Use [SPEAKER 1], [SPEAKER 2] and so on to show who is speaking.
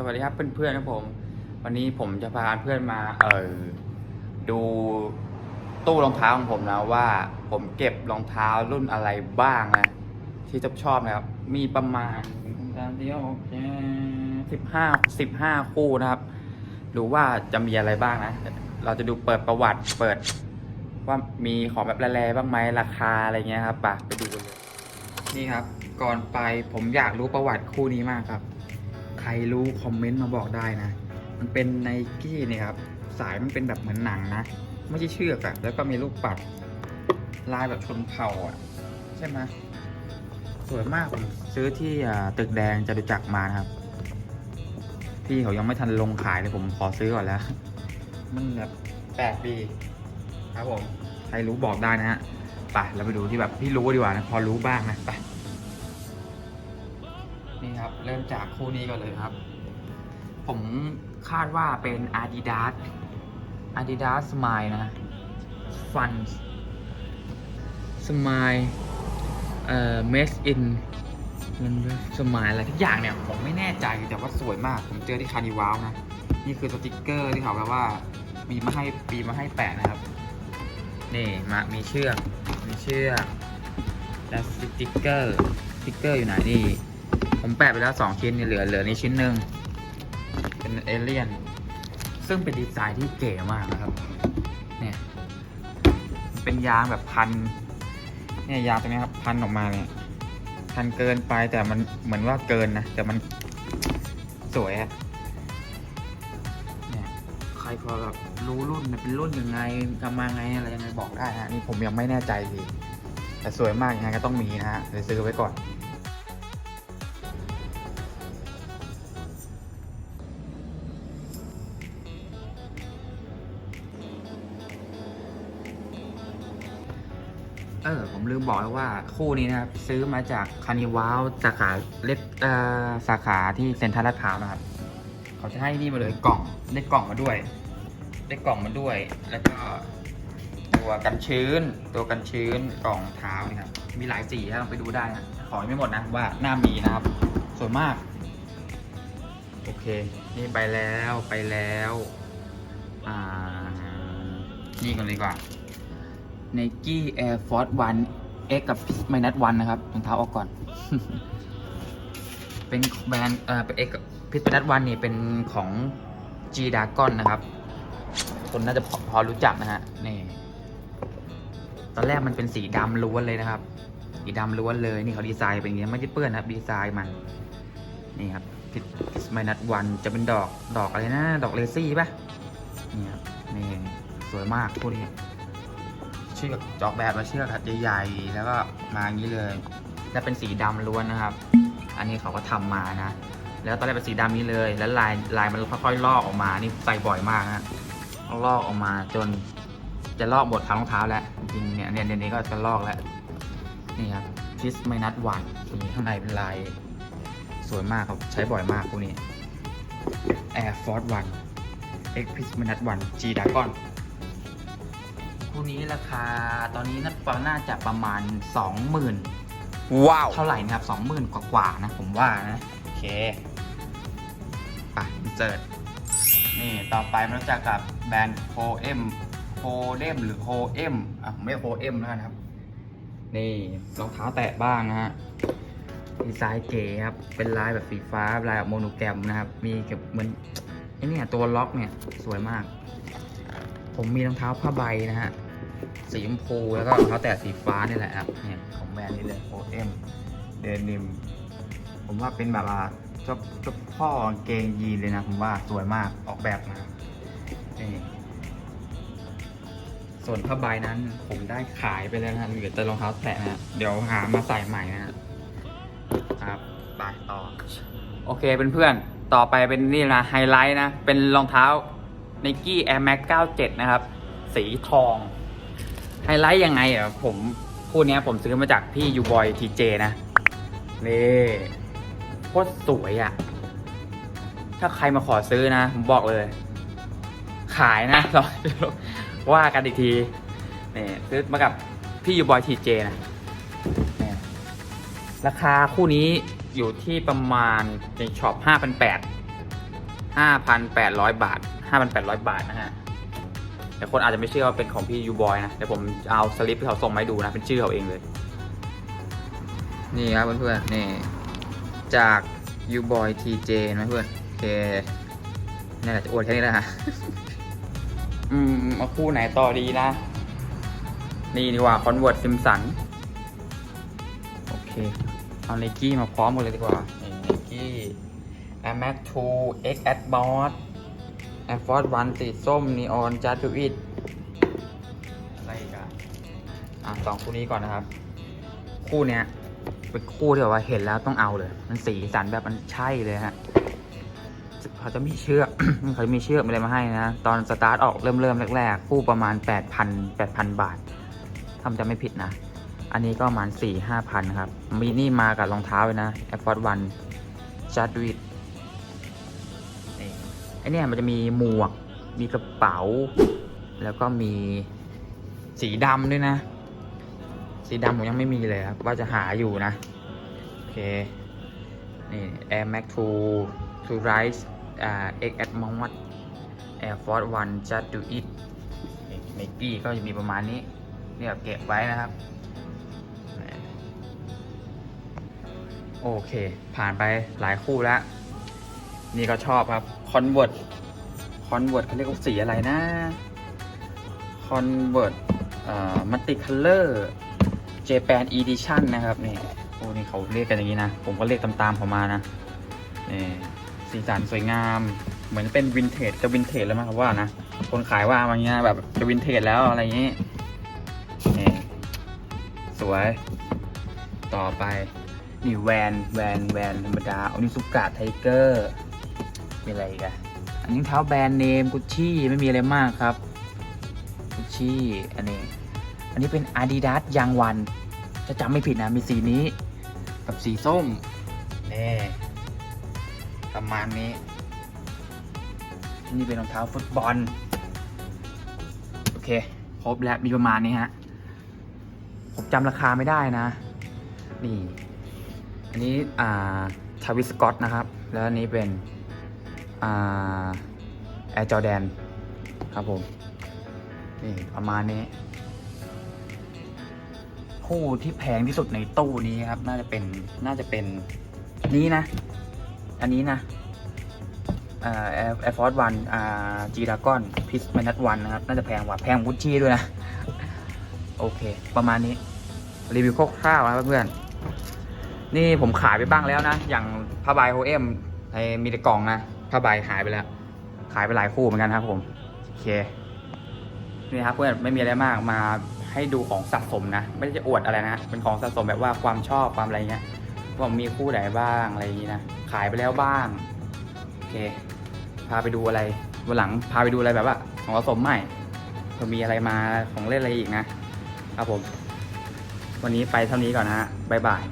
[SPEAKER 1] สวัสดีครับเพื่อนๆนะผม วันนี้ผมจะพาเพื่อนมาเออดูตู้รองเท้าของผมนะว่า ผมเก็บรองเท้ารุ่นอะไรบ้างนะที่ชอบชอบนะครับ มีประมาณเดียวสิบห้าสิบห้าคู่นะครับดูว่าจะมีอะไรบ้างนะ เราจะดูเปิดประวัติเปิด ว่ามีของแบบแร่ๆบ้างไหมราคาอะไรเงี้ยครับไปไปดูกันเลยนี่ครับ ก่อนไปผมอยากรู้ประวัติคู่นี้มากครับ รรู้คอมเมนต์มาบอกได้นะ มันเป็นไนกี้เนี่ยครับ สายมันเป็นแบบเหมือนหนังนะ ไม่ใช่เชือกอะแล้วก็มีลูกปัด ลายแบบชนเผ่าอะใช่ไหมสวยมากผมซื้อที่อ่าตึกแดงจตุจักรมานะครับ พี่เขายังไม่ทันลงขายเลยผมขอซื้อก่อนแล้ว มันแบบแปดปีครับผม ใครรู้บอกได้นะฮะไปเราไปดูที่แบบพี่รู้ดีกว่านะ พอรู้บ้างนะไปนี่ ครับ เริ่มจากคู่นี้ก่อนเลยครับ ผมคาดว่าเป็น Adidas Adidas Smile นะ Fun Smile เอ่อ Made in มันสมายอะไรทุกอย่างเนี่ย ผมไม่แน่ใจแต่ว่าสวยมาก ผมเจอที่คานิวาวนะ นี่คือสติกเกอร์ที่เขาแบบว่า มีมาให้ปีมาให้แปะนะครับ นี่มามีเชือกมีเชือกและสติกเกอร์สติกเกอร์อยู่ไหนนี่ ผมแปะไปแล้วสองชิ้นนี่เหลือเหลือนี่ชิ้นหนึ่งเป็นเอเลี่ยน ซึ่งเป็นดีไซน์ที่เก๋มากนะครับ เนี่ย เป็นยางแบบพัน เนี่ยยางตรงนี้ครับ พันออกมาเนี่ยพันเกินไปแต่มันเหมือนว่าเกินนะ แต่มันสวยอะเนี่ยใครพอแบบรู้รุ่นนเป็นรุ่นยังไงทำมาไงอะไรยังไงบอกได้นะนี่ผมยังไม่แน่ใจทีแต่สวยมากยังไงก็ต้องมีนะฮะเดี๋ยซื้อไว้ก่อน ลืมบอกแล้วว่าคู่นี้นะครับ ซื้อมาจากคานิวาวสาขาเล็กเออสาขาที่เซ็นทรัลลาดพร้าวนะครับ เขาจะให้นี่มาเลยกล่องได้กล่องมาด้วย ได้กล่องมาด้วย แล้วก็ตัวกันชื้น ตัวกันชื้นกล่องเท้านี่ครับมีหลายสีนะลองไปดูได้นะขอไม่หมดนะว่าหน้ามีนะครับสวยมาก โอเค นี่ไปแล้วไปแล้วอ่านี่กันเลยดีกว่า Nike Air Force One X กับ Minus One นะครับรองเท้าออกก่อน เป็นแบรนด์เอ่อเป็น X กับ Minus One นี่เป็นของ G Dragon นะครับ คนน่าจะพอพอรู้จักนะฮะนี่ตอนแรกมันเป็นสีดำล้วนเลยนะครับ สีดำล้วนเลยนี่เขาดีไซน์เป็นอย่างนี้ไม่ได้เปื้อนนะดีไซน์มันนี่ครับพิสไมนัสวันจะเป็นดอกดอกอะไรนะ ดอกเลซี่ป่ะนี่ครับนี่สวยมากคู่นี้ เชือกจอกแบบมาเชือกครับใหญ่ๆแล้วก็มาอย่างนี้เลยจะเป็นสีดำล้วนนะครับ อันนี้เขาก็ทำมานะ แล้วตอนแรกเป็นสีดำนี้เลย แล้วลายลายมันค่อยๆลอกออกมา นี่ใส่บ่อยมากนะลอกออกมาจน จะลอกหมดทั้งรองเท้าแล้วจริงเนี่ยเนี่ยเดี๋ยวนี้ก็จะลอกแล้วนี่ครับชิสไมนัสวันนี่ข้างในเป็นลายสวยมากครับใช้บ่อยมากพวกนี้ Air Force One X p i s m i n u s One G Dragon คู่นี้ราคาตอนนี้น่าน่าจะประมาณ 20,000
[SPEAKER 2] ว้าว
[SPEAKER 1] เท่าไหร่นะครับ20,000กว่าๆนะผมว่านะโอเคไปเจิดนี่ต่อไปมารู้จักกับแบรนด์โ o เอ็มโ o เดมหรือโ o เอ็มอะผมไม่โ o เอ็มแล้วกันครับ นี่รองเท้าแตะบ้างนะฮะดีไซน์เก๋ครับ เป็นลายแบบสีฟ้า ลายแบบโมโนแกรมนะครับ มีเกับเหมือนไอ้เนี่ยตัวล็อกเนี่ย สวยมาก ผมมีรองเท้าผ้าใบนะฮะ สีชมพูแล้วก็รองเท้าแตะสีฟ้านี่แหละครับเนี่ยของแบรนด์นี้เลยโอเอ็มเดนิมผมว่าเป็นแบบว่าเจ้าเจ้าพ่อเกงยีนเลยนะ ผมว่าสวยมากออกแบบมานี่ส่วนผ้าใบนั้นผมได้ขายไปแล้วนะเหลือแต่รองเท้าแตะนะเดี๋ยวหามาใส่ใหม่นะฮะครับไปต่อ โอเคเพื่อนๆต่อไปเป็นนี่นะไฮไลท์นะ เป็นรองเท้า Nike Air Max 97 นะครับ สีทอง ไฮไลท์ยังไงอะผมคู่นี้ผมซื้อมาจากพี่ยูบอยทีเจนะนี่โคตรสวยอะ ถ้าใครมาขอซื้อนะ ผมบอกเลย ขายนะเราว่ากันอีกทีนี่ซื้อมากับพี่ยูบอยทีเจนะนี่ราคาคู่นี้อยู่ที่ประมาณในช็อป5,800ห้าพันแปดร้อยบาทห้าพันแปดร้อยบาทนะฮะ แต่คนอาจจะไม่เชื่อว่าเป็นของพี่ยูบอยนะเดี๋ยวผมเอาสลิปที่เขาส่งมาให้ดูนะเป็นชื่อเขาเองเลย นี่ครับเพื่อนๆนี่จากยูบอยทีเจนะเพื่อนโอเคนี่แหละจะอวดแค่นี้แหละฮะอืมเอาคู่ไหนต่อดีนะ นี่ดีกว่าคอนเวิร์ตซิมสันโอเค เอาไนกี้มาพร้อมกันเลยดีกว่านี่ไนกี้ Air Max 2 X Admos Air Force 1สี ส้มนีออนจัดทูอิดอะไรอีกันอะสองคู่นี้ก่อนนะครับ คู่เนี้ยเป็นคู่ที่แบบว่าเห็นแล้วต้องเอาเลย มันสีสันแบบมันใช่เลยฮะเขาจะมีเชือก เขาจะมีเชือกมีอะไรมาให้นะ ตอนสตาร์ทออกเริ่มเริ่มแรกๆ คู่ประมาณ 8,000 8,000 บาทถ้าจำไม่ผิดนะ อันนี้ก็ประมาณ4 5พันครับ มีนี่มากับรองเท้าเลยนะ Air Force 1 j a d w i t นี่ ไอเนี่ยมันจะมีหมวก มีกระเป๋า แล้วก็มีสีดำด้วยนะ สีดำผมยังไม่มีเลยครับ ว่าจะหาอยู่นะ โอเค นี่ Air Max 2 to Rise อ่า X Atmos Air Force 1 Just Do It ไนกี้ก็จะมีประมาณนี้เนี่ยเก็บไว้นะครับ โอเค ผ่านไปหลายคู่แล้ว นี่ก็ชอบครับ Convert Convert เขาเรียกว่าสีอะไรนะ Convert เอ่อ Multi Color Japan Edition นนะครับนี่โอ้นี่เขาเรียกกันอย่างนี้นะ ผมก็เรียกตามๆเขามานะนี่สีสันสวยงาม เหมือนเป็นวินเทจจะวินเทจแล้วมั้งครับว่านะ คนขายว่ามาเงี้ยแบบจะวินเทจแล้วอะไรอย่างนี้นี่สวย ต่อไป นี่แวนแวนแวนธรรมดาอนิสุกะไทเกอร์ มีอะไรอีกอะอันนี้เท้าแบรนด์เนมกุชชี่ไม่มีอะไรมากครับกุชชี่อันนี้ อันนี้เป็น Adidas ยางวันจะจำไม่ผิดนะมีสีนี้ กับสีส้มนี่ประมาณนี้ นี่เป็นรองเท้าฟุตบอล โอเค ครบแล้วมีประมาณนี้ฮะ ผมจำราคาไม่ได้นะ นี่ อันนี้ อ่าทาวิสกอตนะครับ แล้วอันนี้เป็นอ่า แอร์จอแดนครับผม นี่ประมาณนี้ คู่ที่แพงที่สุดในตู้นี้ครับ น่าจะเป็นน่าจะเป็นนี้นะ อันนี้นะแอ่า Air Air Force One อ่า G Dragon p i s m a n u s One นะครับ น่าจะแพงกว่าแพงกุชชี่ด้วยนะ โอเค ประมาณนี้ รีวิวคร่าวๆนะครับเพื่อนๆนี่ผมขายไปบ้างแล้วนะ อย่างผ้าใบโฮเอ็มไอ้มีแต่กล่องนะ ผ้าใบหายไปแล้ว ขายไปหลายคู่เหมือนกันครับผมโอเคนี่ครับเพื่อนไม่มีอะไรมากมาให้ดูของสะสมนะ ไม่ได้จะอวดอะไรนะ เป็นของสะสมแบบว่าความชอบความอะไรเงี้ยว่ามีคู่ไหนบ้างอะไรอย่างนี้นะขายไปแล้วบ้างโอเค พาไปดูอะไรวันหลังพาไปดูอะไรแบบว่า ของสะสมใหม่เผื่อมีอะไรมาของเล่นอะไรอีกนะครับผม วันนี้ไปเท่านี้ก่อนนะฮะบ๊ายบาย